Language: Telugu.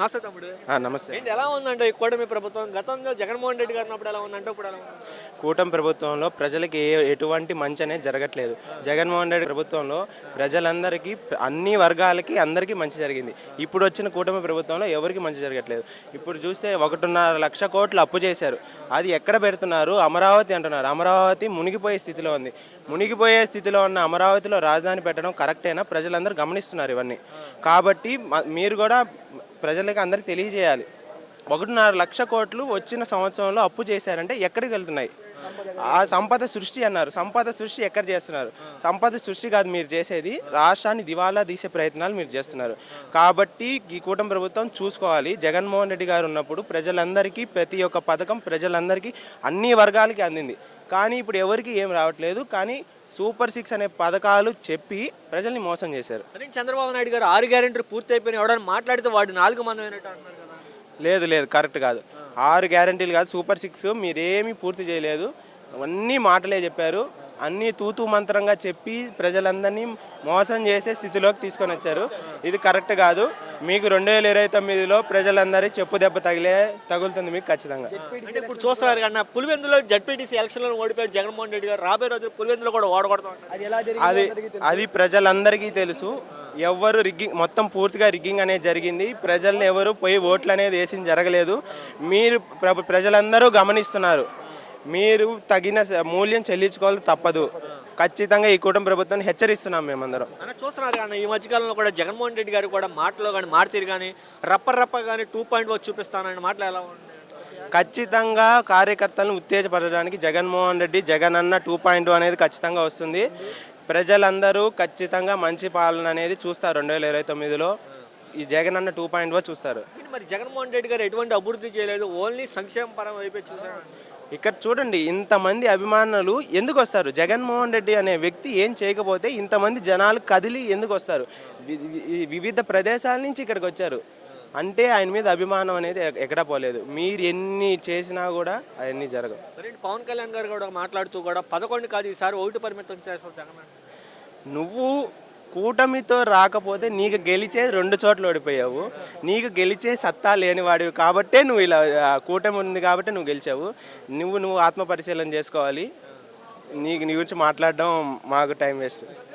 నమస్తే తమ్ముడు. నమస్తే. ఏంటి ఎలా ఉందంటే ఈ కూటమి ప్రభుత్వం? గతంలో జగన్మోహన్ రెడ్డి గారు ఉన్నప్పుడు ఎలా ఉందంటే ఇప్పుడు ఎలా ఉంది? కూటమి ప్రభుత్వంలో ప్రజలకి ఏ ఎటువంటి మంచి అనేది జరగట్లేదు. జగన్మోహన్ రెడ్డి ప్రభుత్వంలో ప్రజలందరికీ ప్ర- అన్ని వర్గాలకి అందరికీ మంచి జరిగింది. ఇప్పుడు వచ్చిన కూటమి ప్రభుత్వంలో ఎవరికి మంచి జరగట్లేదు. ఇప్పుడు చూస్తే ఒకటిన్నర లక్ష కోట్లు అప్పు చేశారు. అది ఎక్కడ పెడుతున్నారు? అమరావతి అంటున్నారు. అమరావతి మునిగిపోయే స్థితిలో ఉంది. మునిగిపోయే స్థితిలో ఉన్న అమరావతిలో రాజధాని పెట్టడం కరెక్టేనా? ప్రజలందరూ గమనిస్తున్నారు ఇవన్నీ. కాబట్టి మ- మీరు కూడా ప్రజలకు అందరికీ తెలియజేయాలి. ఒకటిన్నర లక్ష కోట్లు వచ్చిన సంవత్సరంలో అప్పు చేశారంటే ఎక్కడికి వెళ్తున్నాయి? ఆ సంపద సృష్టి అన్నారు. సంపద సృష్టి ఎక్కడ చేస్తున్నారు? సంపద సృష్టి కాదు మీరు చేసేది రాష్ట్రాన్ని దివాలా తీసే ప్రయత్నాలు మీరు చేస్తున్నారు. కాబట్టి ఈ కూటమి ప్రభుత్వం చూసుకోవాలి. జగన్మోహన్ రెడ్డి గారు ఉన్నప్పుడు ప్రజలందరికీ ప్రతి ఒక్క పథకం ప్రజలందరికీ అన్ని వర్గాలకి అందింది. కానీ ఇప్పుడు ఎవరికి ఏం రావట్లేదు. కానీ సూపర్ సిక్స్ అనే పథకాలు చెప్పి ప్రజల్ని మోసం చేశారు. అదే చంద్రబాబు నాయుడు గారు ఆరు గ్యారెంటీలు పూర్తి అయిపోయినాయి ఎవడని మాట్లాడితే వాడు నాలుగు మంది లేదు లేదు కరెక్ట్ కాదు. ఆరు గ్యారంటీలు కాదు సూపర్ సిక్స్ మీరేమీ పూర్తి చేయలేదు. అన్నీ మాటలే చెప్పారు. అన్నీ తూతూ మంత్రంగా చెప్పి ప్రజలందరినీ మోసం చేసే స్థితిలోకి తీసుకొని వచ్చారు. ఇది కరెక్ట్ కాదు. మీకు రెండు వేల ఇరవై తొమ్మిదిలో ప్రజలందరి చెప్పు దెబ్బ తగిలే తగులుతుంది మీకు ఖచ్చితంగా. అంటే ఇప్పుడు చూస్తున్నారు కన్నా పులివెందులో జడ్పీటీసీ ఎలక్షన్లో ఓడిపోయాడు జగన్మోహన్ రెడ్డి గారు. రాబోయే రోజులు పులివెందులో కూడా ఓడగొడతా అది అది ప్రజలందరికీ తెలుసు. ఎవరు రిగ్గింగ్ మొత్తం పూర్తిగా రిగ్గింగ్ అనేది జరిగింది. ప్రజల్ని ఎవరు పోయి ఓట్లు అనేది వేసింది జరగలేదు. మీరు ప్ర- ప్రజలందరూ గమనిస్తున్నారు. మీరు తగిన మూల్యం చెల్లించుకోవాలి తప్పదు. ఖచ్చితంగా ఈ కూటమి ప్రభుత్వాన్ని హెచ్చరిస్తున్నాం మేమందరం. చూస్తున్నారు కానీ ఈ మధ్యకాలంలో కూడా జగన్మోహన్ రెడ్డి గారు కూడా మాటలో కానీ మారుతీరు కానీ రప్ప రప్ప కానీ టూ పాయింట్ వచ్చి చూపిస్తానని మాటలు ఎలా ఖచ్చితంగా కార్యకర్తలను ఉత్తేజపరచడానికి జగన్మోహన్ రెడ్డి జగన్ అన్న టూ పాయింట్ అనేది ఖచ్చితంగా వస్తుంది. ప్రజలందరూ ఖచ్చితంగా మంచి పాలన అనేది చూస్తారు రెండు వేల ఇరవై తొమ్మిదిలో. ఈ జగన్ అన్న టూ పాయింట్ చూస్తారు. మరి జగన్మోహన్ రెడ్డి గారు ఎటువంటి అభివృద్ధి చేయలేదు ఓన్లీ సంక్షేమ పరం వైపే చూసారు ఇక్కడ చూడండి ఇంతమంది అభిమానులు ఎందుకు వస్తారు? జగన్మోహన్ రెడ్డి అనే వ్యక్తి ఏం చేయకపోతే ఇంతమంది జనాలు కదిలి ఎందుకు వస్తారు? వివిధ ప్రదేశాల నుంచి ఇక్కడికి వచ్చారు. అంటే ఆయన మీద అభిమానం అనేది ఎక్- ఎక్కడా పోలేదు. మీరు ఎన్ని చేసినా కూడా అవన్నీ జరగవు. పవన్ కళ్యాణ్ గారు కూడా మాట్లాడుతూ కూడా పదకొండు కాదు ఈసారి ఒకటి పరిమితం చేస్తారు జగన్. నువ్వు కూటమితో రాకపోతే నీకు గెలిచే రెండు చోట్ల ఓడిపోయావు. నీకు గెలిచే సత్తా లేనివాడివి కాబట్టే నువ్వు ఇలా కూటమి ఉంది కాబట్టి నువ్వు గెలిచావు. నువ్వు నువ్వు ఆత్మ పరిశీలన చేసుకోవాలి. నీకు నీ గురించి మాట్లాడడం మాకు టైం వేస్ట్.